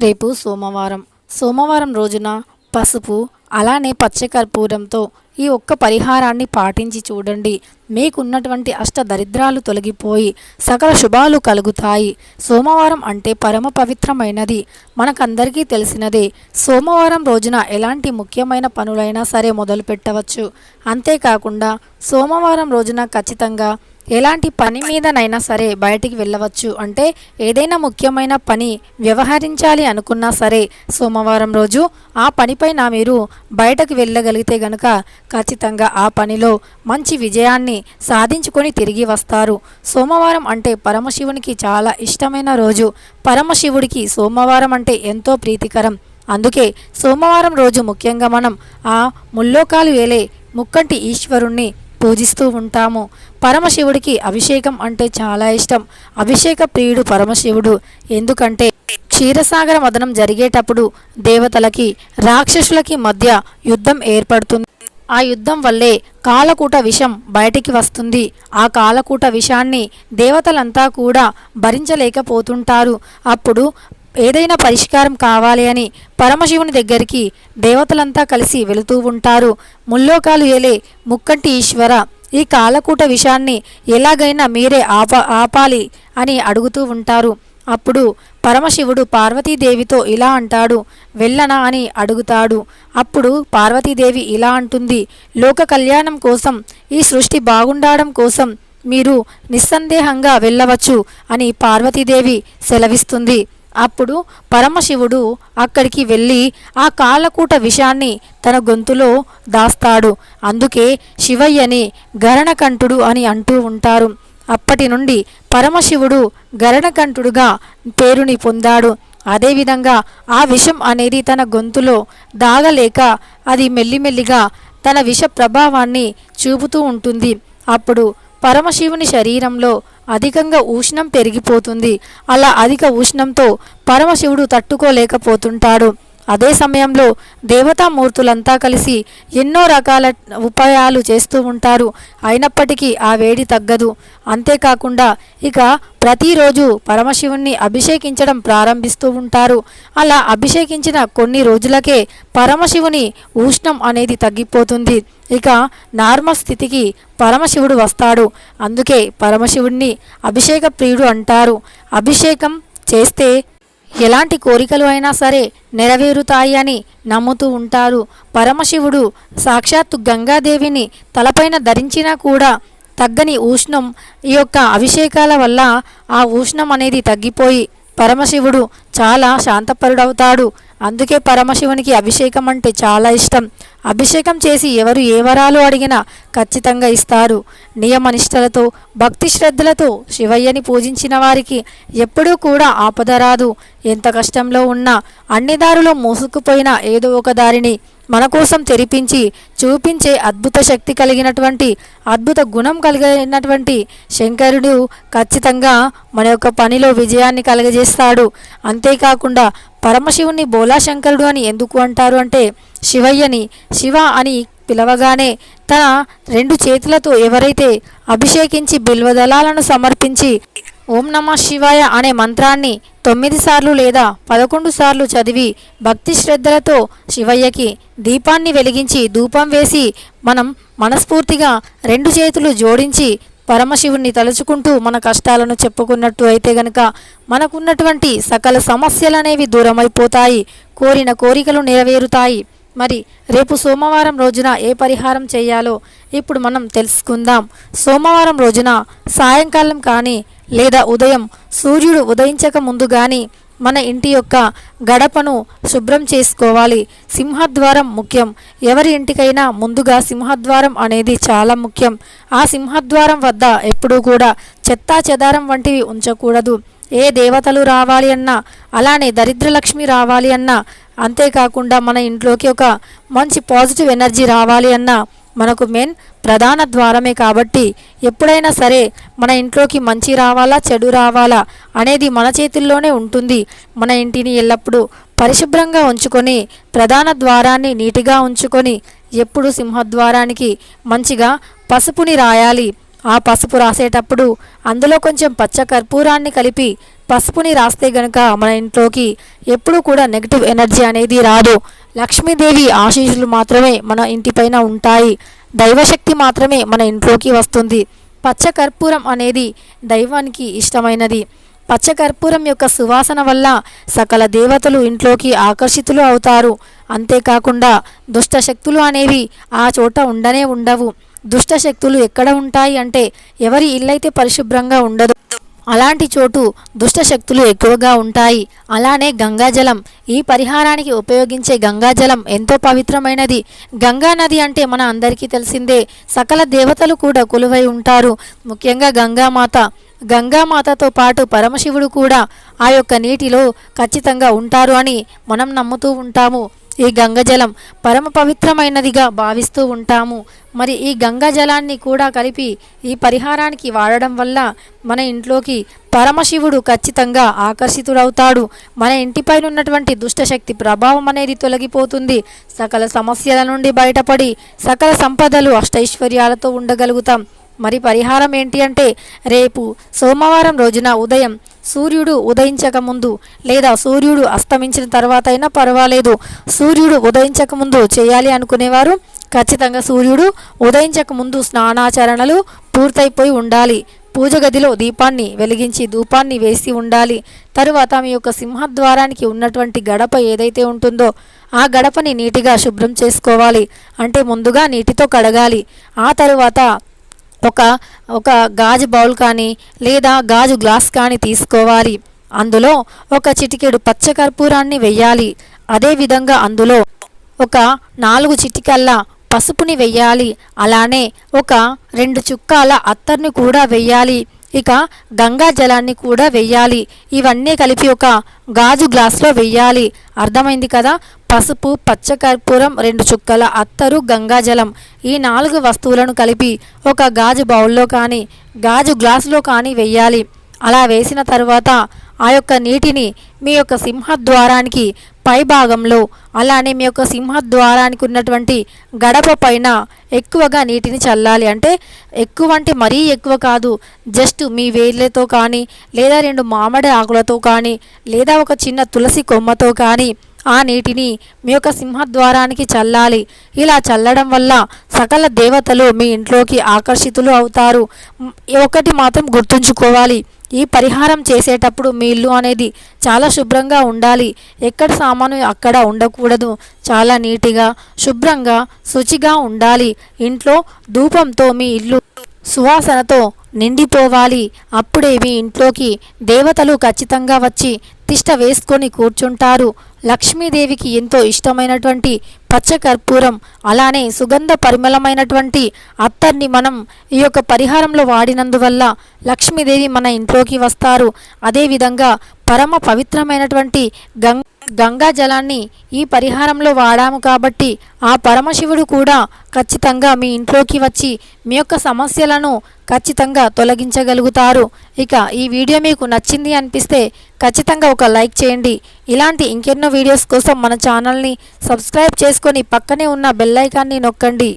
రేపు సోమవారం. సోమవారం రోజున పసుపు అలానే పచ్చకర్పూరంతో ఈ ఒక్క పరిహారాన్ని పాటించి చూడండి. మీకున్నటువంటి అష్ట దరిద్రాలు తొలగిపోయి సకల శుభాలు కలుగుతాయి. సోమవారం అంటే పరమ పవిత్రమైనది. మనకందరికీ తెలిసినదే సోమవారం రోజున ఎలాంటి ముఖ్యమైన పనులైనా సరే మొదలు పెట్టవచ్చు అంతేకాకుండా సోమవారం రోజున ఖచ్చితంగా ఎలాంటి పని మీదనైనా సరే బయటికి వెళ్ళవచ్చు. అంటే ఏదైనా ముఖ్యమైన పని వ్యవహరించాలి అనుకున్నా సరే సోమవారం రోజు ఆ పనిపైన మీరు బయటకు వెళ్ళగలిగితే గనుక ఖచ్చితంగా ఆ పనిలో మంచి విజయాన్ని సాధించుకొని తిరిగి వస్తారు. సోమవారం అంటే పరమశివునికి చాలా ఇష్టమైన రోజు. పరమశివుడికి సోమవారం అంటే ఎంతో ప్రీతికరం. అందుకే సోమవారం రోజు ముఖ్యంగా మనం ఆ ముల్లోకాలు వేలే ముక్కంటి ఈశ్వరుణ్ణి పూజిస్తూ ఉంటాము. పరమశివుడికి అభిషేకం అంటే చాలా ఇష్టం. అభిషేక ప్రియుడు పరమశివుడు. ఎందుకంటే క్షీరసాగర మదనం జరిగేటప్పుడు దేవతలకి రాక్షసులకి మధ్య యుద్ధం ఏర్పడుతుంది. ఆ యుద్ధం వల్లే కాలకూట విషం బయటికి వస్తుంది. ఆ కాలకూట విషాన్ని దేవతలంతా కూడా భరించలేకపోతుంటారు. అప్పుడు ఏదైనా పరిష్కారం కావాలి అని పరమశివుని దగ్గరికి దేవతలంతా కలిసి వెళుతూ ఉంటారు. ముల్లోకాలు ఏలే ముక్కంటి ఈశ్వర ఈ కాలకూట విషాన్ని ఎలాగైనా మీరే ఆప ఆపాలి అని అడుగుతూ ఉంటారు. అప్పుడు పరమశివుడు పార్వతీదేవితో ఇలా అంటాడు. వెళ్ళనా అని అడుగుతాడు. అప్పుడు పార్వతీదేవి ఇలా అంటుంది. లోక కళ్యాణం కోసం ఈ సృష్టి బాగుండడం కోసం మీరు నిస్సందేహంగా వెళ్ళవచ్చు అని పార్వతీదేవి సెలవిస్తుంది. అప్పుడు పరమశివుడు అక్కడికి వెళ్ళి ఆ కాలకూట విషాన్ని తన గొంతులో దాస్తాడు. అందుకే శివయ్యని గరణకంఠుడు అని అంటూ ఉంటారు. అప్పటి నుండి పరమశివుడు గరణకంఠుడుగా పేరుని పొందాడు. అదేవిధంగా ఆ విషం అనేది తన గొంతులో దాగలేక అది మెల్లిమెల్లిగా తన విష ప్రభావాన్ని చూపుతూ ఉంటుంది. అప్పుడు పరమశివుని శరీరంలో అధికంగా ఉష్ణం పెరిగిపోతుంది. అలా అధిక ఉష్ణంతో పరమశివుడు తట్టుకోలేకపోతుంటాడు. అదే సమయంలో దేవతామూర్తులంతా కలిసి ఎన్నో రకాల ఉపాయాలు చేస్తూ ఉంటారు. అయినప్పటికీ ఆ వేడి తగ్గదు. అంతేకాకుండా ఇక ప్రతిరోజు పరమశివుణ్ణి అభిషేకించడం ప్రారంభిస్తూ ఉంటారు. అలా అభిషేకించిన కొన్ని రోజులకే పరమశివుని ఉష్ణం అనేది తగ్గిపోతుంది. ఇక నార్మల్ స్థితికి పరమశివుడు వస్తాడు. అందుకే పరమశివుణ్ణి అభిషేక ప్రియుడు అంటారు. అభిషేకం చేస్తే ఎలాంటి కోరికలు అయినా సరే నెరవేరుతాయి అని నమ్ముతూ ఉంటారు. పరమశివుడు సాక్షాత్తు గంగాదేవిని తలపైన ధరించినా కూడా తగ్గని ఉష్ణం ఈ యొక్క అభిషేకాల వల్ల ఆ ఉష్ణం అనేది తగ్గిపోయి పరమశివుడు చాలా శాంతపరుడవుతాడు. అందుకే పరమశివునికి అభిషేకం అంటే చాలా ఇష్టం. అభిషేకం చేసి ఎవరు ఏ వరాలు అడిగినా ఖచ్చితంగా ఇస్తారు. నియమనిష్టలతో భక్తి శ్రద్ధలతో శివయ్యని పూజించిన వారికి ఎప్పుడూ కూడా ఆపద రాదు. ఎంత కష్టంలో ఉన్నా అన్ని దారిలో మూసుకుపోయినా ఏదో ఒక దారిని మన కోసం తెరిపించి చూపించే అద్భుత శక్తి కలిగినటువంటి అద్భుత గుణం కలిగినటువంటి శంకరుడు ఖచ్చితంగా మన యొక్క పనిలో విజయాన్ని కలగజేస్తాడు. అంతేకాకుండా పరమశివుని బోలాశంకరుడు అని ఎందుకు అంటారు అంటే శివయ్యని శివ అని పిలవగానే తన రెండు చేతులతో ఎవరైతే అభిషేకించి బిల్వదళాలను సమర్పించి ఓం నమ శివాయ అనే మంత్రాన్ని తొమ్మిది సార్లు లేదా పదకొండు సార్లు చదివి భక్తి శ్రద్ధలతో శివయ్యకి దీపాన్ని వెలిగించి ధూపం వేసి మనం మనస్ఫూర్తిగా రెండు చేతులు జోడించి పరమశివుణ్ణి తలుచుకుంటూ మన కష్టాలను చెప్పుకున్నట్టు అయితే గనక మనకున్నటువంటి సకల సమస్యలనేవి దూరమైపోతాయి కోరిన కోరికలు నెరవేరుతాయి. మరి రేపు సోమవారం రోజున ఏ పరిహారం చేయాలో ఇప్పుడు మనం తెలుసుకుందాం. సోమవారం రోజున సాయంకాలం కానీ లేదా ఉదయం సూర్యుడు ఉదయించక ముందు కానీ మన ఇంటి యొక్క గడపను శుభ్రం చేసుకోవాలి. సింహద్వారం ముఖ్యం. ఎవరి ఇంటికైనా ముందుగా సింహద్వారం అనేది చాలా ముఖ్యం. ఆ సింహద్వారం వద్ద ఎప్పుడూ కూడా చెత్తా చెదారం వంటివి ఉంచకూడదు. ఏ దేవతలు రావాలి అన్నా అలానే దరిద్రలక్ష్మి రావాలి అన్నా అంతేకాకుండా మన ఇంట్లోకి ఒక మంచి పాజిటివ్ ఎనర్జీ రావాలి అన్న మనకు మెయిన్ ప్రధాన ద్వారమే కాబట్టి ఎప్పుడైనా సరే మన ఇంట్లోకి మంచి రావాలా చెడు రావాలా అనేది మన చేతుల్లోనే ఉంటుంది. మన ఇంటిని ఎల్లప్పుడూ పరిశుభ్రంగా ఉంచుకొని ప్రధాన ద్వారాన్ని నీటిగా ఉంచుకొని ఎప్పుడు సింహద్వారానికి మంచిగా పసుపుని రాయాలి. ఆ పసుపు రాసేటప్పుడు అందులో కొంచెం పచ్చ కర్పూరాన్ని కలిపి పసుపుని రాస్తే గనక మన ఇంట్లోకి ఎప్పుడూ కూడా నెగిటివ్ ఎనర్జీ అనేది రాదు. లక్ష్మీదేవి ఆశీస్సులు మాత్రమే మన ఇంటిపైన ఉంటాయి. దైవశక్తి మాత్రమే మన ఇంట్లోకి వస్తుంది. పచ్చ కర్పూరం అనేది దైవానికి ఇష్టమైనది. పచ్చకర్పూరం యొక్క సువాసన వల్ల సకల దేవతలు ఇంట్లోకి ఆకర్షితులు అవుతారు. అంతేకాకుండా దుష్ట శక్తులు అనేవి ఆ చోట ఉండనే ఉండవు. దుష్ట శక్తులు ఎక్కడ ఉంటాయి అంటే ఎవరి ఇల్లైతే పరిశుభ్రంగా ఉండదు. అలాంటి చోటు దుష్ట శక్తులు ఎక్కువగా ఉంటాయి. అలానే గంగాజలం. ఈ పరిహారానికి ఉపయోగించే గంగాజలం ఎంతో పవిత్రమైనది. గంగా నది అంటే మన అందరికీ తెలిసిందే. సకల దేవతలు కూడా కొలువై ఉంటారు. ముఖ్యంగా గంగామాత. గంగామాతతో పాటు పరమశివుడు కూడా ఆ యొక్క నీటిలో ఖచ్చితంగా ఉంటారు అని మనం నమ్ముతూ ఉంటాము. ఈ గంగజలం పరమ పవిత్రమైనదిగా భావిస్తూ ఉంటాము. మరి ఈ గంగజలాన్ని కూడా కలిపి ఈ పరిహారానికి వాడడం వల్ల మన ఇంట్లోకి పరమశివుడు ఖచ్చితంగా ఆకర్షితుడవుతాడు. మన ఇంటిపైన ఉన్నటువంటి దుష్టశక్తి ప్రభావం అనేది తొలగిపోతుంది. సకల సమస్యల నుండి బయటపడి సకల సంపదలు అష్టైశ్వర్యాలతో ఉండగలుగుతాం. మరి పరిహారం ఏంటి అంటే రేపు సోమవారం రోజున ఉదయం సూర్యుడు ఉదయించక ముందు లేదా సూర్యుడు అస్తమించిన తర్వాత అయినా పర్వాలేదు. సూర్యుడు ఉదయించక ముందు చేయాలి అనుకునేవారు ఖచ్చితంగా సూర్యుడు ఉదయించక ముందు స్నానాచరణలు పూర్తయిపోయి ఉండాలి. పూజ గదిలో దీపాన్ని వెలిగించి ధూపాన్ని వేసి ఉండాలి. తరువాత మీ యొక్క సింహద్వారానికి ఉన్నటువంటి గడప ఏదైతే ఉంటుందో ఆ గడపని నీటిగా శుభ్రం చేసుకోవాలి. అంటే ముందుగా నీటితో కడగాలి. ఆ తరువాత ఒక ఒక గాజు బౌల్ కానీ లేదా గాజు గ్లాస్ కానీ తీసుకోవాలి. అందులో ఒక చిటికెడు పచ్చకర్పూరాన్ని వెయ్యాలి. అదేవిధంగా అందులో ఒక నాలుగు చిటికల్లా పసుపుని వెయ్యాలి. అలానే ఒక రెండు చుక్కాల అత్తర్ని కూడా వెయ్యాలి. ఇక గంగా జలాన్ని కూడా వెయ్యాలి. ఇవన్నీ కలిపి ఒక గాజు గ్లాస్లో వెయ్యాలి. అర్థమైంది కదా? పసుపు పచ్చకర్పూరం రెండు చుక్కల అత్తరు గంగాజలం ఈ నాలుగు వస్తువులను కలిపి ఒక గాజు బౌల్లో కానీ గాజు గ్లాసులో కానీ వెయ్యాలి. అలా వేసిన తర్వాత ఆ యొక్క నీటిని మీ యొక్క సింహద్వారానికి పై భాగంలో అలానే మీ యొక్క సింహద్వారానికి ఉన్నటువంటి గడప పైన ఎక్కువగా నీటిని చల్లాలి. అంటే ఎక్కువ అంటే మరీ ఎక్కువ కాదు. జస్ట్ మీ వేళ్ళతో కానీ లేదా రెండు మామిడి ఆకులతో కానీ లేదా ఒక చిన్న తులసి కొమ్మతో కానీ ఆ నీటిని మీ యొక్క సింహద్వారానికి చల్లాలి. ఇలా చల్లడం వల్ల సకల దేవతలు మీ ఇంట్లోకి ఆకర్షితులు అవుతారు. ఒకటి మాత్రం గుర్తుంచుకోవాలి. ఈ పరిహారం చేసేటప్పుడు మీ ఇల్లు అనేది చాలా శుభ్రంగా ఉండాలి. ఎక్కడ సామాను అక్కడ ఉండకూడదు. చాలా నీటిగా శుభ్రంగా శుచిగా ఉండాలి. ఇంట్లో ధూపంతో మీ ఇల్లు సువాసనతో నిండిపోవాలి. అప్పుడే మీ ఇంట్లోకి దేవతలు ఖచ్చితంగా వచ్చి తిష్ట వేసుకొని కూర్చుంటారు. లక్ష్మీదేవికి ఎంతో ఇష్టమైనటువంటి పచ్చకర్పూరం అలానే సుగంధ పరిమళమైనటువంటి అత్తర్ని మనం ఈ యొక్క పరిహారంలో వాడినందువల్ల లక్ష్మీదేవి మన ఇంట్లోకి వస్తారు. అదేవిధంగా పరమ పవిత్రమైనటువంటి గంగ గంగా జలాన్ని ఈ పరిహారంలో వాడాము కాబట్టి ఆ పరమశివుడు కూడా ఖచ్చితంగా మీ ఇంట్లోకి వచ్చి మీ యొక్క సమస్యలను ఖచ్చితంగా తొలగించగలుగుతారు. ఇక ఈ వీడియో మీకు నచ్చింది అనిపిస్తే ఖచ్చితంగా ఒక లైక్ చేయండి. ఇలాంటి ఇంకెన్నో వీడియోస్ కోసం మన ఛానల్ని సబ్స్క్రైబ్ చేసుకొని పక్కనే ఉన్న బెల్లైకాన్ని నొక్కండి.